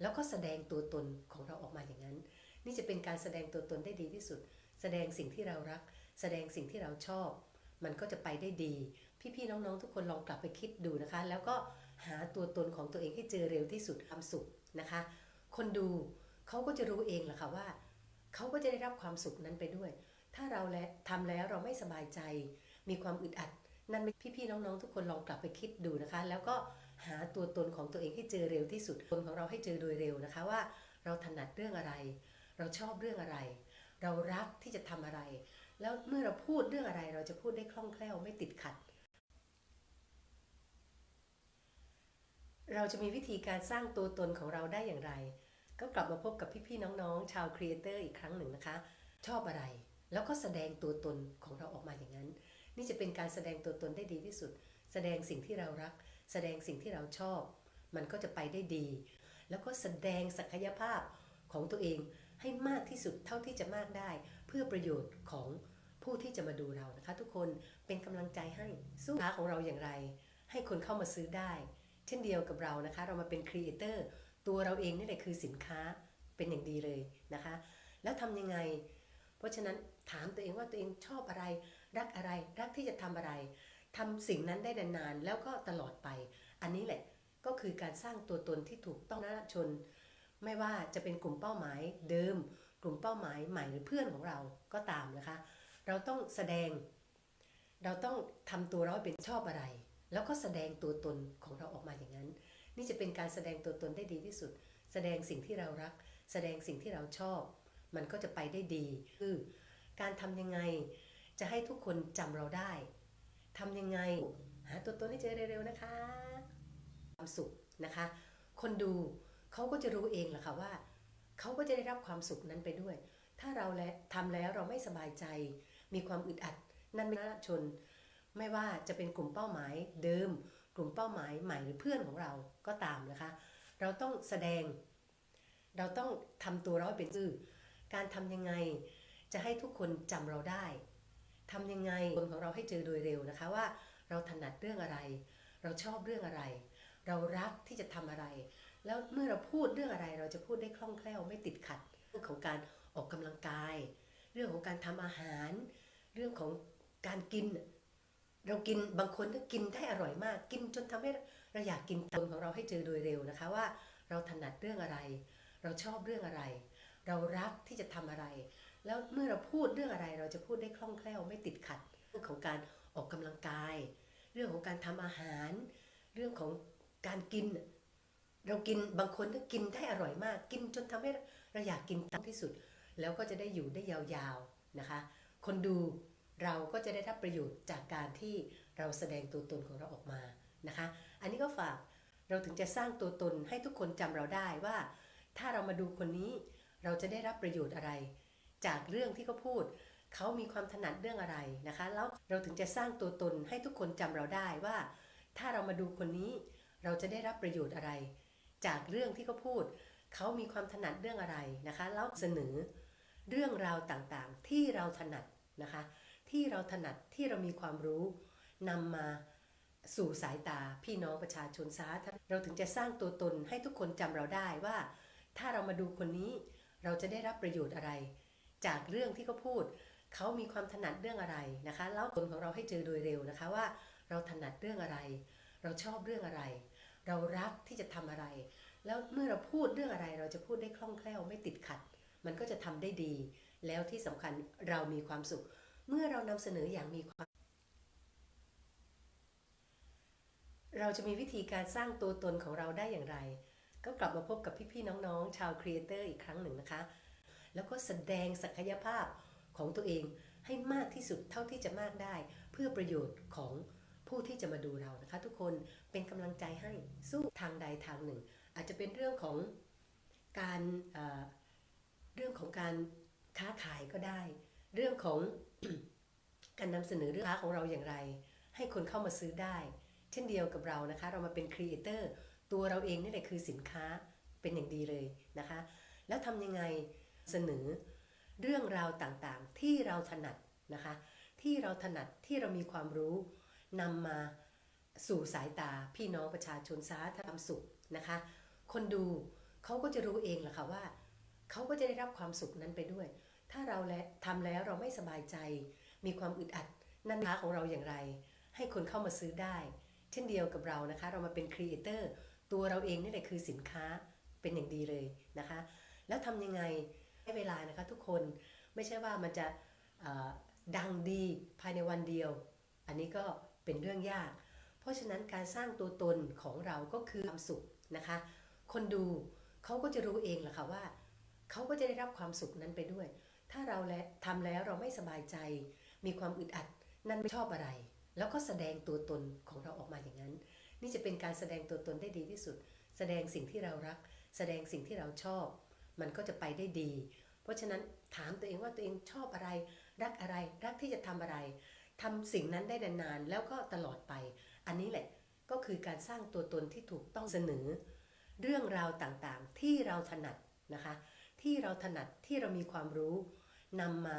แล้วก็แสดงตัวตนของเราออกมาอย่างนั้น นี่จะเป็นการแสดงตัวตนได้ดีที่สุด แสดงสิ่งที่เรารัก แสดงสิ่งที่เราชอบ มันก็จะไปได้ดี พี่ๆน้องๆ ทุกคนลองกลับไปคิดดูนะคะ แล้วก็หาตัวตนของตัวเองให้เจอเร็วที่สุดความสุขนะคะ คนดูเขาก็จะรู้เองแหละค่ะว่าเขาก็จะได้รับความสุขนั้นไปด้วย ถ้าเราและทำแล้วเราไม่สบายใจ มีความอึดอัด นั่นไม่พี่ๆน้องๆ ทุกคนลองกลับไปคิดดูนะคะ แล้วก็ หาตัวตนของตัวเองให้เจอเร็วที่สุดตนของเราให้เจอโดยเร็วนะคะว่า เราถนัดเรื่องอะไร เราชอบเรื่องอะไร เรารักที่จะทำอะไร แล้วเมื่อเราพูดเรื่องอะไร เราจะพูดได้คล่องแคล่วไม่ติดขัด เราจะมีวิธีการสร้างตัวตนของเราได้อย่างไร ก็กลับมาพบกับพี่ๆน้องๆ ชาวครีเอเตอร์อีกครั้งหนึ่งนะคะ ชอบอะไร แล้วก็แสดงตัวตนของเราออกมาอย่างนั้น นี่จะเป็นการแสดงตัวตนได้ดีที่สุด แสดงสิ่งที่เรารัก แสดงสิ่งที่เราชอบ มันก็จะไปได้ดี แล้วก็แสดงศักยภาพของตัวเองให้มากที่สุดเท่าที่จะมากได้ เพื่อประโยชน์ของผู้ที่จะมาดูเรานะคะ ทุกคนเป็นกำลังใจให้สู้ค้าของเราอย่างไร ให้คนเข้ามาซื้อได้ เช่นเดียวกับเรานะคะ เรามาเป็นครีเอเตอร์ตัวเราเองนี่แหละคือสินค้าเป็นอย่างดีเลยนะคะ แล้วทำยังไง เพราะฉะนั้นถามตัวเองว่าตัวเองชอบอะไร รักอะไร รักที่จะทำอะไร ทำสิ่งนั้นได้นานๆแล้วก็ตลอดไป อันนี้แหละก็คือการสร้างตัวตนที่ถูกต้องนะชน ไม่ว่าจะเป็นกลุ่มเป้าหมายเดิม กลุ่มเป้าหมายใหม่หรือเพื่อนของเราก็ตามนะคะ เราต้องแสดง เราต้องทำตัวเราให้เป็นชอบอะไร แล้วก็แสดงตัวตนของเราออกมาอย่างนั้น นี่จะเป็นการแสดงตัวตนได้ดีที่สุด แสดงสิ่งที่เรารัก แสดงสิ่งที่เราชอบ มันก็จะไปได้ดี คือ การทำยังไงจะให้ทุกคนจำเราได้ ทำยังไง หาตัวตนให้เจอเร็วๆนะคะความสุขนะคะ คนดูเขาก็จะรู้เองแหละค่ะว่าเขาก็จะได้รับความสุขนั้นไปด้วย ถ้าเราและทำแล้วเราไม่สบายใจ มีความอึดอัด นั่นไม่น่าชน ไม่ว่าจะเป็นกลุ่มเป้าหมายเดิม กลุ่มเป้าหมายใหม่หรือเพื่อนของเราก็ตามนะคะ เราต้องแสดง เราต้องทำตัวเราให้เป็นซื่อการทำยังไง จะให้ทุกคนจำเราได้ ทำยังไงคนของเราให้เจอโดยเร็วนะคะว่า เราถนัดเรื่องอะไร เราชอบเรื่องอะไร เรารักที่จะทำอะไร แล้วเมื่อเราพูดเรื่องอะไรเราจะพูดได้คล่องแคล่วไม่ติดขัดเรื่องของการออกกำลังกาย เรื่องของการทำอาหาร เรื่องของการกิน เรากินบางคนก็กินได้อร่อยมาก กินจนทำให้เราอยากกินคนของเราให้เจอโดยเร็วนะคะว่า เราถนัดเรื่องอะไร เราชอบเรื่องอะไร เรารักที่จะทำอะไร แล้วเมื่อเราพูดเรื่องอะไรเราจะพูดได้คล่องแคล่วไม่ติดขัดเรื่องของการออกกำลังกาย เรื่องของการทำอาหาร เรื่องของการกิน เรากินบางคนก็กินได้อร่อยมาก กินจนทำให้เราอยากกินที่สุด แล้วก็จะได้อยู่ได้ยาวๆนะคะ คนดูเราก็จะได้รับประโยชน์จากการที่เราแสดงตัวตนของเราออกมานะคะ อันนี้ก็ฝากเราถึงจะสร้างตัวตนให้ทุกคนจำเราได้ว่า ถ้าเรามาดูคนนี้เราจะได้รับประโยชน์อะไร จากเรื่องที่เขาพูด เขามีความถนัดเรื่องอะไรนะคะ แล้วเราถึงจะสร้างตัวตนให้ทุกคนจำเราได้ว่า ถ้าเรามาดูคนนี้ เราจะได้รับประโยชน์อะไร จากเรื่องที่เขาพูด เขามีความถนัดเรื่องอะไรนะคะ แล้วเสนอเรื่องราวต่างๆ ที่เราถนัดนะคะ ที่เราถนัดที่เรามีความรู้นำมาสู่สายตาพี่น้องประชาชนสาธารณะเราถึงจะสร้างตัวตนให้ทุกคนจำเราได้ว่า ถ้าเรามาดูคนนี้ เราจะได้รับประโยชน์อะไร จากเรื่องที่เขาพูด เขามีความถนัดเรื่องอะไรนะคะ แล้วคนของเราให้เจอโดยเร็วนะคะว่า เราถนัดเรื่องอะไร เราชอบเรื่องอะไร เรารักที่จะทำอะไร แล้วเมื่อเราพูดเรื่องอะไรเราจะพูดได้คล่องแคล่วไม่ติดขัด มันก็จะทำได้ดี แล้วที่สำคัญเรามีความสุข เมื่อเรานำเสนออย่างมีความเราจะมีวิธีการสร้างตัวตนของเราได้อย่างไร ก็กลับมาพบกับพี่ๆน้องๆ ชาวครีเอเตอร์อีกครั้งหนึ่งนะคะ แล้วก็แสดงศักยภาพของตัวเองให้มากที่สุดเท่าที่จะมากได้ เพื่อประโยชน์ของผู้ที่จะมาดูเรานะคะ ทุกคนเป็นกำลังใจให้สู้ทางใดทางหนึ่ง อาจจะเป็นเรื่องของการเอ่อเรื่องของการค้าขายก็ได้ เรื่องของการนำเสนอเรื่องค้าของเราอย่างไร ให้คนเข้ามาซื้อได้ เช่นเดียวกับเรานะคะ เรามาเป็นครีเอเตอร์ตัวเราเองนี่แหละคือสินค้าเป็นอย่างดีเลยนะคะ แล้วทำยังไง เสนอ เรื่องราวต่างๆ ที่เราถนัดนะคะ ที่เราถนัดที่เรามีความรู้นำมาสู่สายตาพี่น้องประชาชนสาธารณสุขนะคะ คนดูเขาก็จะรู้เองแหละค่ะว่าเขาก็จะได้รับความสุขนั้นไปด้วย ถ้าเราและทำแล้วเราไม่สบายใจ มีความอึดอัดนั่นค้าของเราอย่างไร ให้คนเข้ามาซื้อได้ เช่นเดียวกับเรานะคะ เรามาเป็นครีเอเตอร์ตัวเราเองนี่แหละคือสินค้าเป็นอย่างดีเลยนะคะ แล้วทำยังไง ให้เวลานะคะทุกคนไม่ใช่ว่ามันจะดังดีภายในวันเดียว อันนี้ก็เป็นเรื่องยาก เพราะฉะนั้นการสร้างตัวตนของเราก็คือความสุขนะคะ คนดูเขาก็จะรู้เองแหละค่ะว่าเขาก็จะได้รับความสุขนั้นไปด้วย ถ้าเราและทำแล้วเราไม่สบายใจ มีความอึดอัดนั่นไม่ชอบอะไร แล้วก็แสดงตัวตนของเราออกมาอย่างนั้น นี่จะเป็นการแสดงตัวตนได้ดีที่สุด แสดงสิ่งที่เรารัก แสดงสิ่งที่เราชอบ มันก็จะไปได้ดี เพราะฉะนั้นถามตัวเองว่าตัวเองชอบอะไร รักอะไร รักที่จะทำอะไรทำสิ่งนั้นได้นานๆแล้วก็ตลอดไป อันนี้แหละก็คือการสร้างตัวตนที่ถูกต้องเสนอ เรื่องราวต่างๆที่เราถนัดนะคะ ที่เราถนัดที่เรามีความรู้นำมา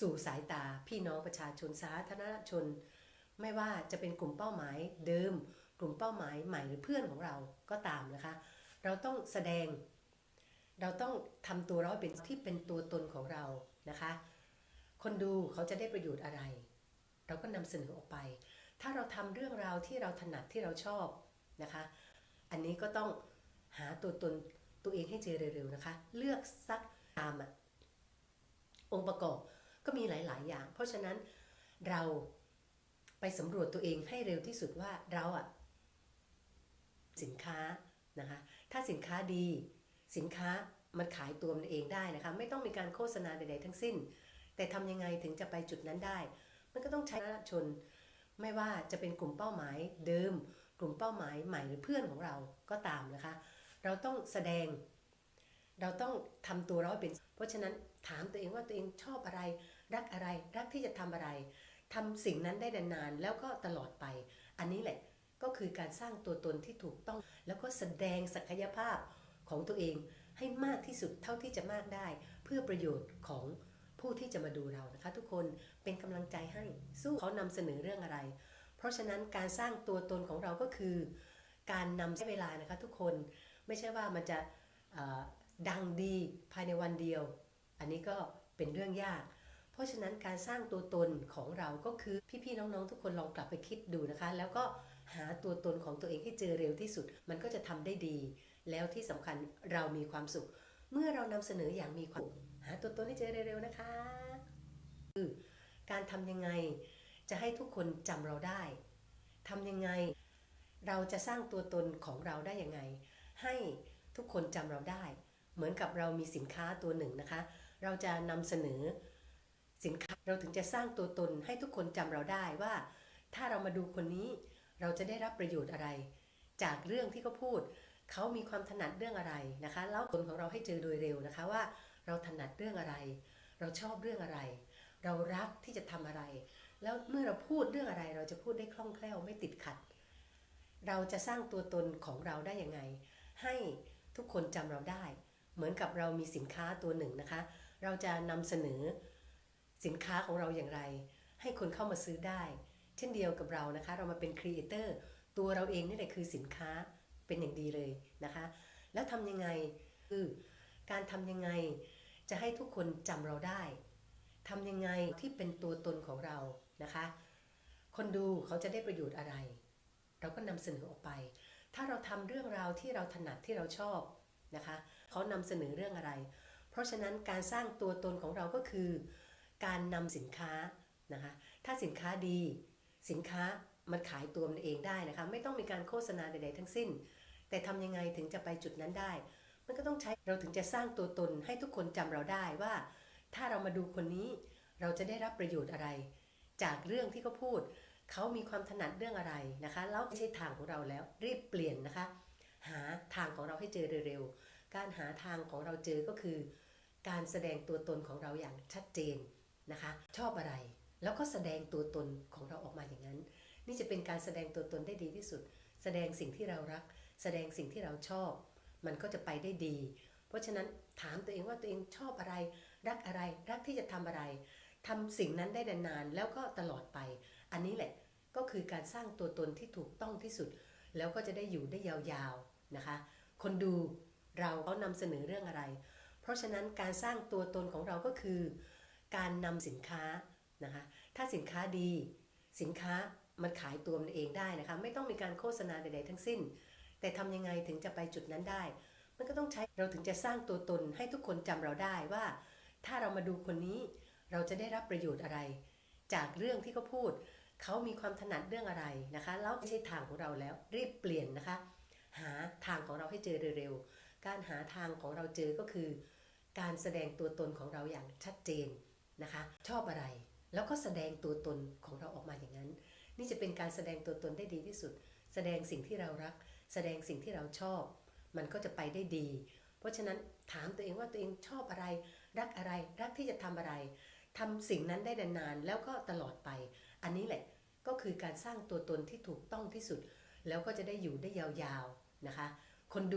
สู่สายตาพี่น้องประชาชนสาธารณชน ไม่ว่าจะเป็นกลุ่มเป้าหมายเดิม กลุ่มเป้าหมายใหม่หรือเพื่อนของเราก็ตามนะคะ เราต้องแสดง เราต้องทำตัวเราให้เป็นที่เป็นตัวตนของเรานะคะ คนดูเขาจะได้ประโยชน์อะไร เราก็นำเสนอออกไป ถ้าเราทำเรื่องราวที่เราถนัดที่เราชอบนะคะ อันนี้ก็ต้องหาตัวตนตัวเองให้เจอเร็วๆนะคะ เลือกสักตามอะองค์ประกอบก็มีหลายๆ อย่าง เพราะฉะนั้นเราไปสำรวจตัวเองให้เร็วที่สุดว่าเราอะสินค้านะคะ ถ้าสินค้าดี สินค้ามันขายตัวมันเองได้นะคะไม่ต้องมีการโฆษณาใดๆทั้งสิ้น แต่ทำยังไงถึงจะไปจุดนั้นได้ มันก็ต้องใช้ชน ไม่ว่าจะเป็นกลุ่มเป้าหมายเดิม กลุ่มเป้าหมายใหม่หรือเพื่อนของเราก็ตามนะคะ เราต้องแสดง เราต้องทำตัวเราให้เป็น เพราะฉะนั้นถามตัวเองว่าตัวเองชอบอะไร รักอะไร รักที่จะทำอะไรทำสิ่งนั้นได้นานๆแล้วก็ตลอดไป อันนี้แหละก็คือการสร้างตัวตนที่ถูกต้อง แล้วก็แสดงศักยภาพ ของตัวเองให้มากที่สุดเท่าที่จะมากได้ เพื่อประโยชน์ของผู้ที่จะมาดูเรานะคะ ทุกคนเป็นกำลังใจให้สู้เขานำเสนอเรื่องอะไร เพราะฉะนั้นการสร้างตัวตนของเราก็คือ การนำใช้เวลานะคะทุกคนไม่ใช่ว่ามันจะดังดีภายในวันเดียว อันนี้ก็เป็นเรื่องยาก เพราะฉะนั้นการสร้างตัวตนของเราก็คือพี่ๆน้องๆ ทุกคนลองกลับไปคิดดูนะคะ แล้วก็หาตัวตนของตัวเองให้เจอเร็วที่สุด มันก็จะทำได้ดี แล้วที่สำคัญเรามีความสุข เมื่อเรานำเสนออย่างมีความหาตัวตนให้เจอเร็วๆนะคะคือการทำยังไงจะให้ทุกคนจำเราได้ทำยังไง เราจะสร้างตัวตนของเราได้ยังไง ให้ทุกคนจำเราได้ เหมือนกับเรามีสินค้าตัวหนึ่งนะคะ เราจะนำเสนอสินค้าเราถึงจะสร้างตัวตนให้ทุกคนจำเราได้ว่า ถ้าเรามาดูคนนี้เราจะได้รับประโยชน์อะไร จากเรื่องที่เขาพูด เขามีความถนัดเรื่องอะไรนะคะแล้วคนของเราให้เจอโดยเร็วนะคะว่า เราถนัดเรื่องอะไร เราชอบเรื่องอะไร เรารักที่จะทำอะไร แล้วเมื่อเราพูดเรื่องอะไร เราจะพูดได้คล่องแคล่วไม่ติดขัด เราจะสร้างตัวตนของเราได้ยังไง ให้ทุกคนจำเราได้ เหมือนกับเรามีสินค้าตัวหนึ่งนะคะ เราจะนำเสนอสินค้าของเราอย่างไร ให้คนเข้ามาซื้อได้ เช่นเดียวกับเรานะคะ เรามาเป็นครีเอเตอร์ตัวเราเองนี่แหละคือสินค้า เป็นอย่างดีเลยนะคะ แล้วทำยังไงคือการทำยังไงจะให้ทุกคนจำเราได้ทำยังไงที่เป็นตัวตนของเรานะคะ คนดูเขาจะได้ประโยชน์อะไร เราก็นำเสนอออกไป ถ้าเราทำเรื่องราวที่เราถนัดที่เราชอบนะคะเขานำเสนอเรื่องอะไร เพราะฉะนั้นการสร้างตัวตนของเราก็คือ การนำสินค้านะคะถ้าสินค้าดีสินค้ามันขายตัวมันเองได้นะคะ ไม่ต้องมีการโฆษณาใดๆทั้งสิ้น แต่ทำยังไงถึงจะไปจุดนั้นได้ มันก็ต้องใช้เราถึงจะสร้างตัวตนให้ทุกคนจำเราได้ว่า ถ้าเรามาดูคนนี้เราจะได้รับประโยชน์อะไร จากเรื่องที่เขาพูด เขามีความถนัดเรื่องอะไรนะคะ แล้วไม่ใช่ทางของเราแล้วรีบเปลี่ยนนะคะ หาทางของเราให้เจอเร็วๆการหาทางของเราเจอก็คือ การแสดงตัวตนของเราอย่างชัดเจนนะคะ ชอบอะไร แล้วก็แสดงตัวตนของเราออกมาอย่างนั้น นี่จะเป็นการแสดงตัวตนได้ดีที่สุด แสดงสิ่งที่เรารัก แสดงสิ่งที่เราชอบ มันก็จะไปได้ดี เพราะฉะนั้นถามตัวเองว่าตัวเองชอบอะไร รักอะไร รักที่จะทำอะไรทำสิ่งนั้นได้นานๆ แล้วก็ตลอดไป อันนี้แหละก็คือการสร้างตัวตนที่ถูกต้องที่สุด แล้วก็จะได้อยู่ได้ยาวๆนะคะ คนดูเราเขานำเสนอเรื่องอะไร เพราะฉะนั้นการสร้างตัวตนของเราก็คือ การนำสินค้านะคะ ถ้าสินค้าดี สินค้ามันขายตัวมันเองได้นะคะ ไม่ต้องมีการโฆษณาใดๆทั้งสิ้น แต่ทำยังไงถึงจะไปจุดนั้นได้ มันก็ต้องใช้เราถึงจะสร้างตัวตนให้ทุกคนจำเราได้ว่า ถ้าเรามาดูคนนี้เราจะได้รับประโยชน์อะไร จากเรื่องที่เขาพูด เขามีความถนัดเรื่องอะไรนะคะแล้วไม่ใช่ทางของเราแล้วรีบเปลี่ยนนะคะ หาทางของเราให้เจอเร็วๆการหาทางของเราเจอก็คือ การแสดงตัวตนของเราอย่างชัดเจนนะคะ ชอบอะไรแล้วก็แสดงตัวตนของเราออกมาอย่างนั้น นี่จะเป็นการแสดงตัวตนได้ดีที่สุด แสดงสิ่งที่เรารัก แสดงสิ่งที่เราชอบ มันก็จะไปได้ดี เพราะฉะนั้นถามตัวเองว่าตัวเองชอบอะไร รักอะไร รักที่จะทำอะไรทำสิ่งนั้นได้นานๆ แล้วก็ตลอดไป อันนี้แหละก็คือการสร้างตัวตนที่ถูกต้องที่สุด แล้วก็จะได้อยู่ได้ยาวๆนะคะ คนดู